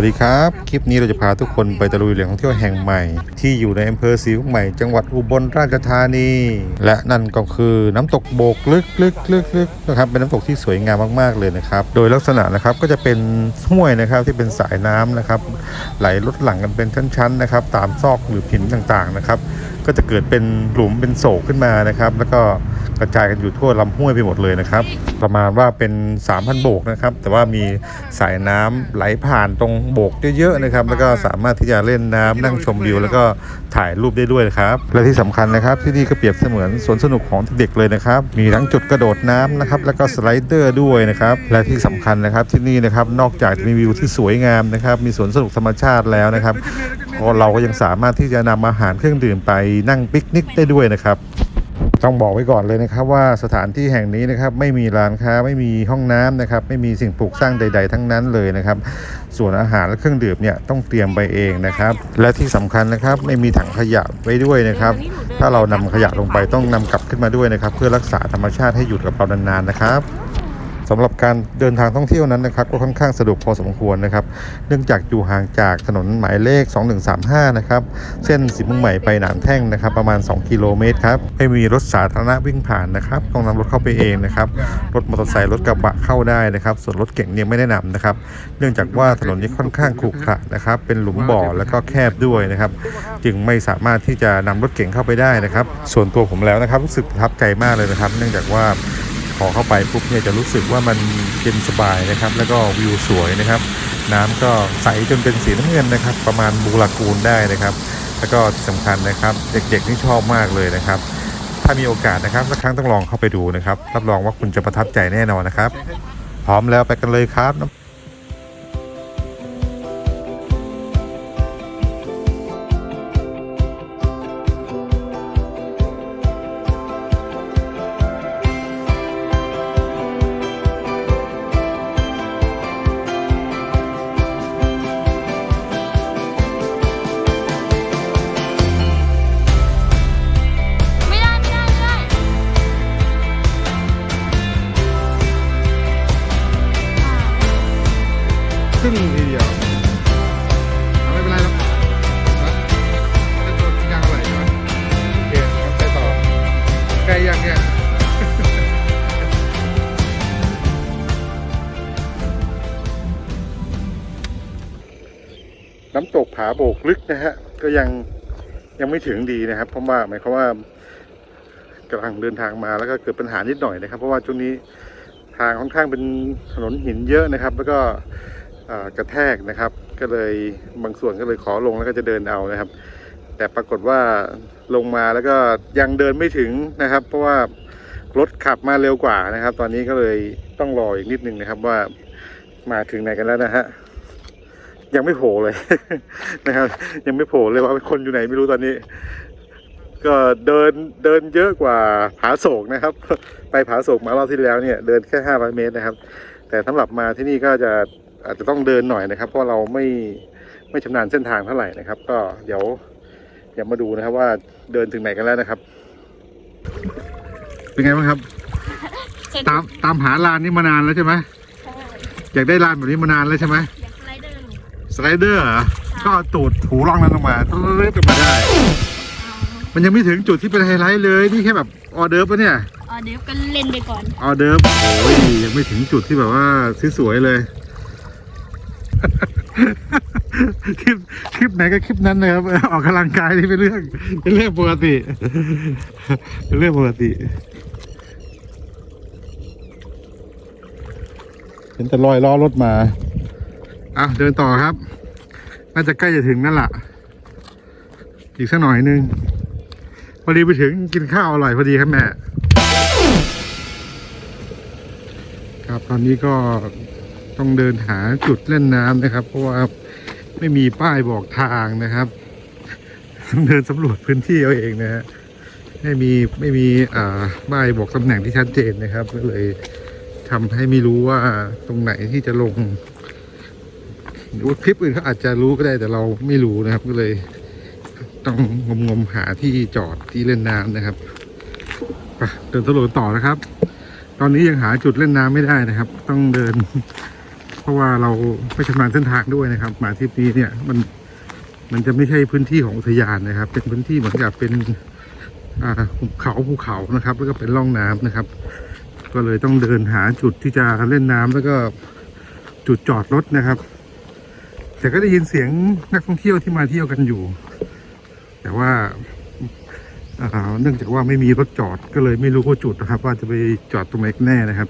สวัสดีครับ คลิปนี้เราจะพาทุกคนไปตะลุยแหล่งท่องเที่ยวแห่งใหม่ ที่อยู่ในอำเภอศรีคงใหม่จังหวัดอุบลราชธานี และนั่นก็คือน้ำตกโบกลึกลึกลึกลึกนะครับเป็นน้ำตกที่สวยงามมากๆเลยนะครับ โดยลักษณะนะครับก็จะเป็นห้วยนะครับที่เป็นสายน้ำนะครับไหลลดหลั่งกันเป็นชั้นๆนะครับตามซอกหรือหินต่างๆนะครับก็จะเกิดเป็นหลุมเป็นโศกขึ้นมานะครับ แล้วก็ กระจายกันอยู่ทั่วลำห้วยไปหมดเลยนะครับ ประมาณว่าเป็น 3,000 โบกนะครับ แต่ว่ามีสายน้ำไหลผ่านตรงโบกเยอะๆนะครับ แล้วก็สามารถที่จะเล่นน้ำนั่งชมวิว แล้วก็ถ่ายรูปได้ด้วยครับ และที่สำคัญนะครับ ที่นี่ก็เปรียบเสมือนสวนสนุกของเด็กเลยนะครับ มีทั้งจุดกระโดดน้ำนะครับ แล้วก็สไลเดอร์ด้วยนะครับ และที่สำคัญนะครับที่นี่นะครับ นอกจากจะมีวิวที่สวยงามนะครับ มีสวนสนุกธรรมชาติแล้วนะครับเราก็ยังสามารถที่จะนำอาหารเครื่องดื่มไปนั่งปิกนิกได้ด้วยนะครับ ต้องบอกไว้ก่อนเลยนะครับว่าสถานที่แห่งนี้นะครับไม่มีร้านค้าไม่มีห้องน้ำนะครับไม่มีสิ่งปลูกสร้างใด ๆ ทั้งนั้นเลยนะครับ ส่วนอาหารและเครื่องดื่มเนี่ยต้องเตรียมไปเองนะครับ และที่สำคัญนะครับไม่มีถังขยะไว้ด้วยนะครับ ถ้าเรานำขยะลงไปต้องนำกลับขึ้นมาด้วยนะครับ เพื่อรักษาธรรมชาติให้อยู่กับเรานานๆนะครับ สำหรับการเดินทางท่องเที่ยวนั้นนะครับก็ค่อนข้างสะดวกพอสมควรนะครับ เนื่องจากอยู่ห่างจากถนนหมายเลข 2135 นะครับ เส้นสีเมุ่งใหม่ไปหนานแท่งนะครับ ประมาณ 2 กิโลเมตรครับไม่มีรถสาธารณะวิ่งผ่านนะครับต้องนำรถเข้าไปเองนะครับ รถมอเตอร์ไซค์รถกระบะเข้าได้นะครับ ส่วนรถเก่งเนี่ยไม่แนะนำนะครับ เนื่องจากว่าถนนนี้ค่อนข้างขรุขระนะครับ เป็นหลุมบ่อแล้วก็แคบด้วยนะครับ จึงไม่สามารถที่จะนำรถเก่งเข้าไปได้นะครับ ส่วนตัวผมแล้วนะครับรู้สึกประทับใจมากเลยนะครับ เนื่องจากว่า พอเข้าไปปุ๊บเนี่ยจะรู้สึกว่ามันเย็นสบายนะครับ แล้วก็วิวสวยนะครับ น้ำก็ใสจนเป็นสีน้ำเงินนะครับ ประมาณบูรากูลได้นะครับ แล้วก็ที่สำคัญนะครับ เด็กๆนี่ชอบมากเลยนะครับ ถ้ามีโอกาสนะครับสักครั้งต้องลองเข้าไปดูนะครับรับรองว่าคุณจะประทับใจแน่นอนนะครับ พร้อมแล้วไปกันเลยครับ ทีเดียวไม่เป็นไรหรอกนะเป็นตัวยางอะไรนะโอเคครับไปต่อใกล้ยังเนี่ยน้ำตกผาโบกลึกนะฮะ ก็ยังยังไม่ถึงดีนะครับ เพราะว่าหมายความว่ากำลังเดินทางมาแล้วก็เกิดปัญหานิดหน่อยนะครับ เพราะว่าช่วงนี้ทางค่อนข้างเป็นถนนหินเยอะนะครับ แล้วก็ กระแทกนะครับ ก็เลยบางส่วนก็เลยขอลงแล้วก็จะเดินเอานะครับ แต่ปรากฏว่าลงมาแล้วก็ยังเดินไม่ถึงนะครับ เพราะว่ารถขับมาเร็วกว่านะครับ ตอนนี้ก็เลยต้องรออีกนิดนึงนะครับว่ามาถึงไหนกันแล้วนะฮะยังไม่โผล่เลยนะครับ ยังไม่โผล่เลยว่าคนอยู่ไหนไม่รู้ตอนนี้ ก็เดินเดินเยอะกว่าผาโศกนะครับ ไปผาโศกมารอบที่แล้วเนี่ย เดินแค่500เมตรนะครับ แต่สำหรับมาที่นี่ก็จะ อาจจะต้องเดินหน่อยนะครับ เพราะเราไม่ไม่ชำนาญเส้นทางเท่าไหร่นะครับ ก็เดี๋ยวเดี๋ยวมาดูนะครับว่าเดินถึงไหนกันแล้วนะครับ เป็นไงบ้างครับ ตามตามหาลานนี้มานานแล้วใช่ไหมอยากได้ลานแบบนี้มานานแล้วใช่ไหมอยากสไลเดอร์หนูสไลเดอร์เหรอก็ตูดถูร่องนั้นลงมาเล็กกันมาได้ มันยังไม่ถึงจุดที่เป็นไฮไลท์เลยนี่แค่แบบออเดิร์ฟปะเนี่ยอ๋อเดี๋ยวก็เล่นไปก่อนออเดิร์ฟโอ้ยยังไม่ถึงจุดที่แบบว่าสวยๆเลย คลิปคลิปไหนก็คลิปนั้นนะครับออกกำลังกายนี่เป็นเรื่องเป็นเรื่องปกติ เป็นเรื่องปกติ เห็นแต่รอยล้อรถมาอะเดินต่อครับ น่าจะใกล้จะถึงนั่นแหละอีกสักหน่อยนึงพอดีไปถึงกินข้าวอร่อยพอดีครับแม่ ครับตอนนี้ก็ ต้องเดินหาจุดเล่นน้ำนะครับ เพราะว่าไม่มีป้ายบอกทางนะครับต้องเดินสำรวจพื้นที่เอาเองนะฮะไม่มีไม่มีอ่าป้ายบอกตำแหน่งที่ชัดเจนนะครับก็เลยทำให้ไม่รู้ว่าตรงไหนที่จะลงหรือว่าคลิปอื่นเขาอาจจะรู้ก็ได้แต่เราไม่รู้นะครับก็เลย ต้องงมงมๆหาที่จอดที่เล่นน้ำนะครับไปเดินสำรวจต่อนะครับ ตอนนี้ยังหาจุดเล่นน้ำไม่ได้นะครับ ต้องเดิน ราะว่าเราไม่ชำนาญเส้นทางด้วยนะครับมาทริปนี้เนี่ยมันมันจะไม่ใช่พื้นที่ของอุทยานนะครับ เป็นพื้นที่เหมือนกับเป็นหุบเขาภูเขานะครับ แล้วก็เป็นร่องน้ำนะครับ ก็เลยต้องเดินหาจุดที่จะเล่นน้ำแล้วก็จุดจอดรถนะครับ แต่ก็ได้ยินเสียงนักท่องเที่ยวที่มาเที่ยวกันอยู่ แต่ว่าเนื่องจากว่าไม่มีรถจอดก็เลยไม่รู้ว่าจุดนะครับ ว่าจะไปจอดตรงไหนแน่นะครับ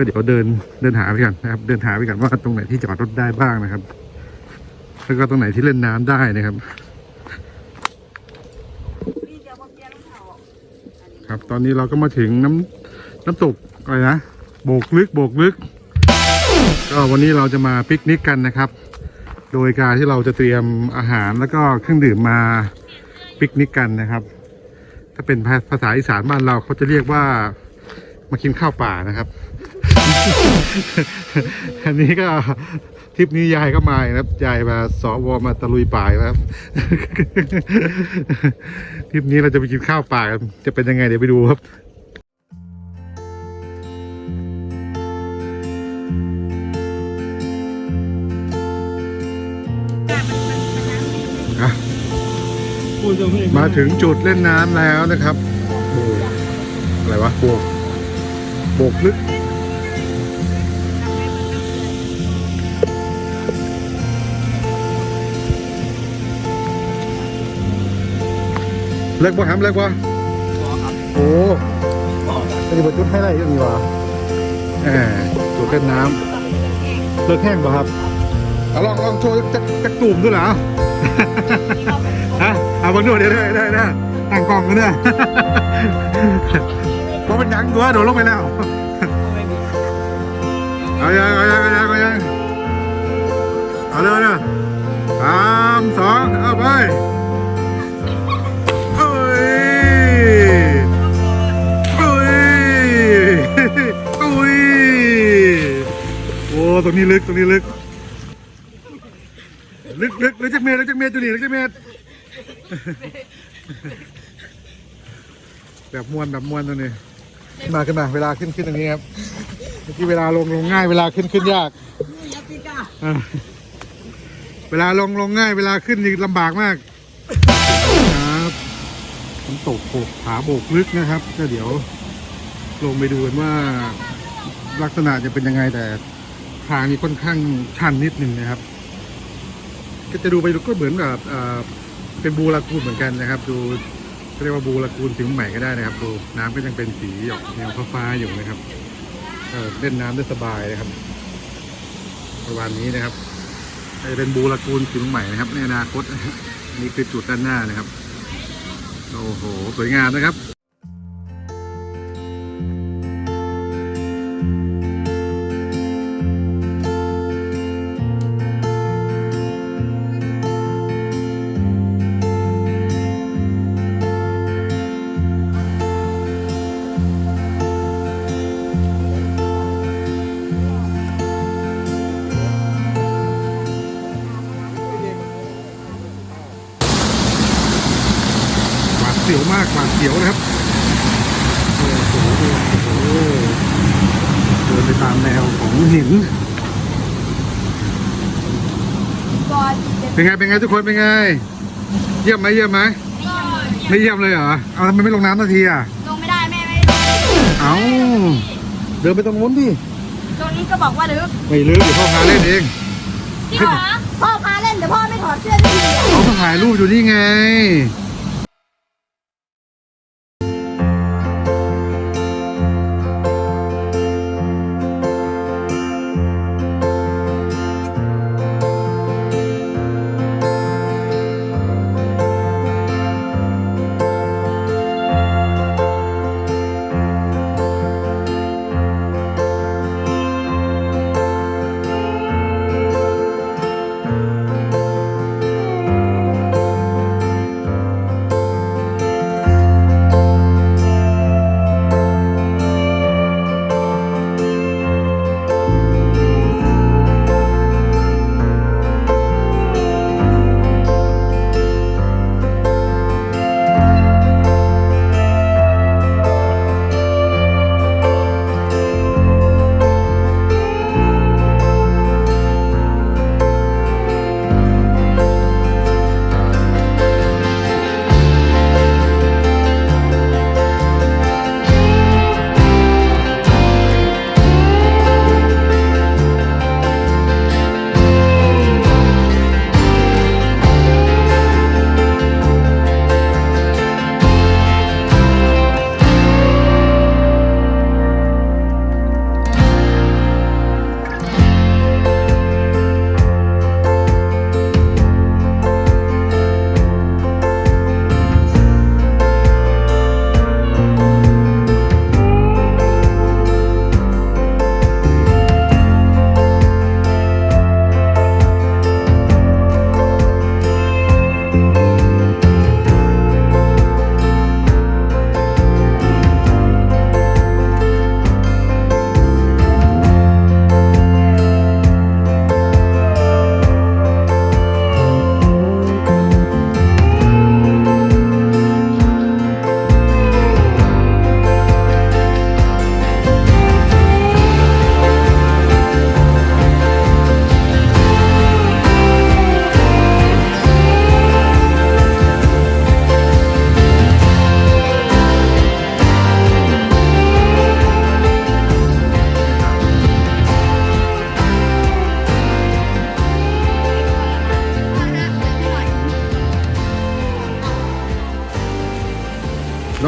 ก็เดี๋ยวเดินเดินหาไปกันนะครับ เดินหาไปกันว่าตรงไหนที่จอดรถได้บ้างนะครับ แล้วก็ตรงไหนที่เล่นน้ำได้นะครับ ครับ ตอนนี้เราก็มาถึงน้ำน้ำตกอะไรนะโบกลึกโบกลึก ก็วันนี้เราจะมาปิกนิกกันนะครับ โดยการที่เราจะเตรียมอาหารแล้วก็เครื่องดื่มมาปิกนิกกันนะครับ ถ้าเป็นภาษาอีสานบ้านเราเขาจะเรียกว่ามากินข้าวป่านะครับ อันนี้ก็ทริปนี้ยายก็มานะครับ ยายมาสอวมาตะลุยป่านะครับ ทริปนี้เราจะไปกินข้าวป่ากันจะเป็นยังไงเดี๋ยวไปดูครับมาถึงจุดเล่นน้ำแล้วนะครับโอ้อะไรวะโบกโบกลึก เล็กบ่แฮมเล็กบ่โอ้อันนี้เป็นจุดให้ไรยังมีวะแหมจุดเล่นน้ำเลิกแห้งป่ะครับเอาลองลองโชว์จักจักตุ่มด้วยเหรอฮะเอาบังดูเดี๋ยวได้ได้ได้ตั้งกล้องกันเนี่ยเพราะเป็นหยังตัวโดดลงไปแล้วเอายังเอายังเอายังเอายังเอาเลยนะสามสองเอาไป ตรงนี้ลึกตรงนี้ลึก ลึกลึกลึกจากเมตรลึกจากเมตรจุนี่ลึกจากเมตรแบบมวนแบบมวนตัวนี้ขึ้นมาขึ้นมาเวลาขึ้นขึ้นตรงนี้ครับเมื่อกี้เวลาลงลงง่ายเวลาขึ้นขึ้นยากอ่าเวลาลงลงง่าย เวลาขึ้นนี่ลำบากมากครับน้ำตกโขกผาโบกลึกนะครับก็เดี๋ยวลงไปดูกันว่าลักษณะจะเป็นยังไงแต่ ทางนี้ค่อนข้างชันนิดหนึ่งนะครับ ก็จะดูไปดูก็เหมือนกับเป็นบูรากูนเหมือนกันนะครับ ดูเรียกว่าบูรากูนสีใหม่ก็ได้นะครับ ดูน้ำก็ยังเป็นสีออกแนวฟ้าๆอยู่นะครับเเล่นน้ำได้สบายนะครับประมาณนี้นะครับจะเป็นบูรากูนสีใหม่นะครับ ในอนาคตนี่คือจุดด้านหน้านะครับ โอ้โห สวยงามนะครับาดเสียวมากหวาดเสียวนะครับโอ้โหโอ้โหเดินไปตามแนวของหิน เป็นไงเป็นไงทุกคนเป็นไง เยี่ยมไหมเยี่ยมไหมไม่เยี่ยมเลยเหรอเอาทำไมไม่ลงน้ำนาทีอะลงไม่ได้แม่ไม่เอาเดินไปตรงนู้นดิตรงนี้ก็บอกว่าลึกไม่ลึกเดี๋ยวพ่อพาเล่นเองพี่หรอพ่อพาเล่นแต่พ่อไม่ถอดเสื้อสักทีอะเขาถ่ายรูปอยู่นี่ไง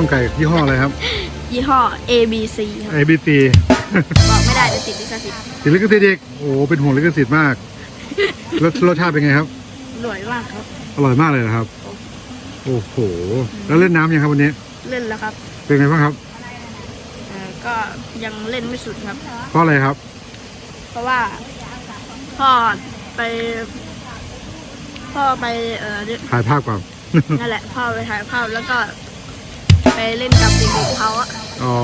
น่องไก่ยี่ห้ออะไรครับ ยี่ห้อ ABC ครับ ABC บอกไม่ได้เดี๋ยวติดลิขสิทธิ์ติดลิขสิทธิ์อีกโอ้โหเป็นห่วงลิขสิทธิ์มากรสรสชาติเป็นไงครับรวยมากครับ อร่อยมากเลยนะครับ โอ้โห แล้วเล่นน้ำยังครับวันนี้ เล่นแล้วครับเป็นไงบ้างครับ เอ่อก็ยังเล่นไม่สุดครับ เพราะอะไรครับ เพราะว่าพ่อไปพ่อไปเออถ่ายภาพก่อน นั่นแหละพ่อไปถ่ายภาพแล้วก็ ไปเล่นกับเด็กๆเขาอะอ๋อ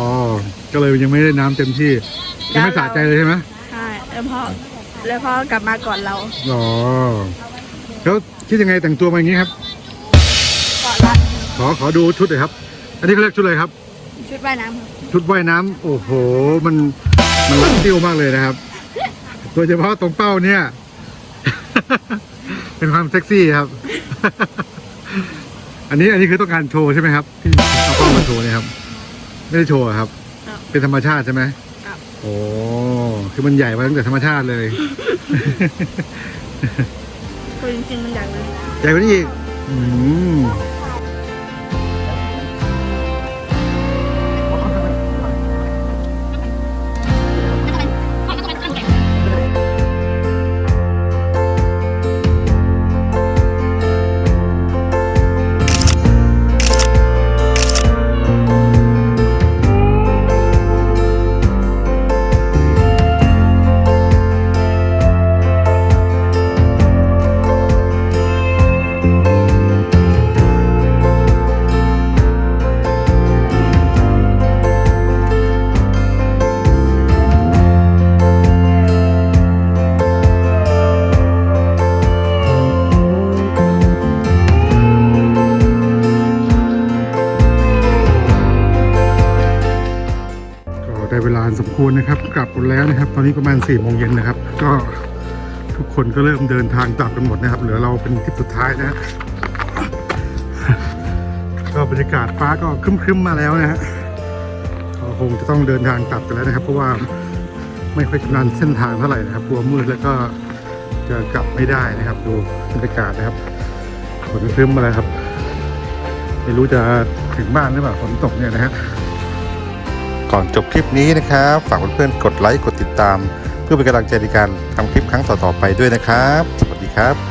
ก็เลยยังไม่ได้น้ำเต็มที่ ยังไม่สะใจเลยใช่ไหมใช่แล้วพ่อแล้วพ่อกลับมาก่อนเราอ๋อแล้วคิดยังไงแต่งตัวมาอย่างนี้ครับ ก่อนละขอขอดูชุดหน่อยครับ อันนี้เขาเรียกชุดอะไรครับ ชุดว่ายน้ำครับชุดว่ายน้ำโอ้โห มันมันรัดติ้วมากเลยนะครับ โดยเฉพาะตรงเป้าเนี่ย เป็นความเซ็กซี่ครับ อันนี้อันนี้คือต้องการโชว์ใช่ไหมครับที่เอาเป้ามาโชว์เนี่ยครับ ไม่ได้โชว์อะครับ ครับ เป็นธรรมชาติใช่ไหมครับโอ้คือมันใหญ่มาตั้งแต่ธรรมชาติเลยคือจริงๆมันใหญ่เลย ใหญ่กว่านี้อีกอืม ควรนะครับกลับหมดแล้วนะครับ ตอนนี้ประมาณ4ี่โมงเย็นนะครับ ก็ทุกคนก็เริ่มเดินทางกลับกันหมดนะครับ เหลือเราเป็นทริปสุดท้ายนะก็บรรยากาศฟ้าก็ครึ้มๆมาแล้วนะฮะคงจะต้องเดินทางกลับกันแล้วนะครับ เพราะว่าไม่ค่อยชำนาญเส้นทางเท่าไหร่นะครับกลัวมืดแล้วก็จะกลับไม่ได้นะครับ ดูบรรยากาศนะครับฝนครึ้มมาแล้วครับ ไม่รู้จะถึงบ้านหรือเปล่าฝนตกเนี่ยนะฮะ ก่อนจบคลิปนี้นะครับ ฝากเพื่อนๆกดไลค์กดติดตาม เพื่อเป็นกำลังใจในการทำคลิปครั้งต่อๆไปด้วยนะครับ สวัสดีครับ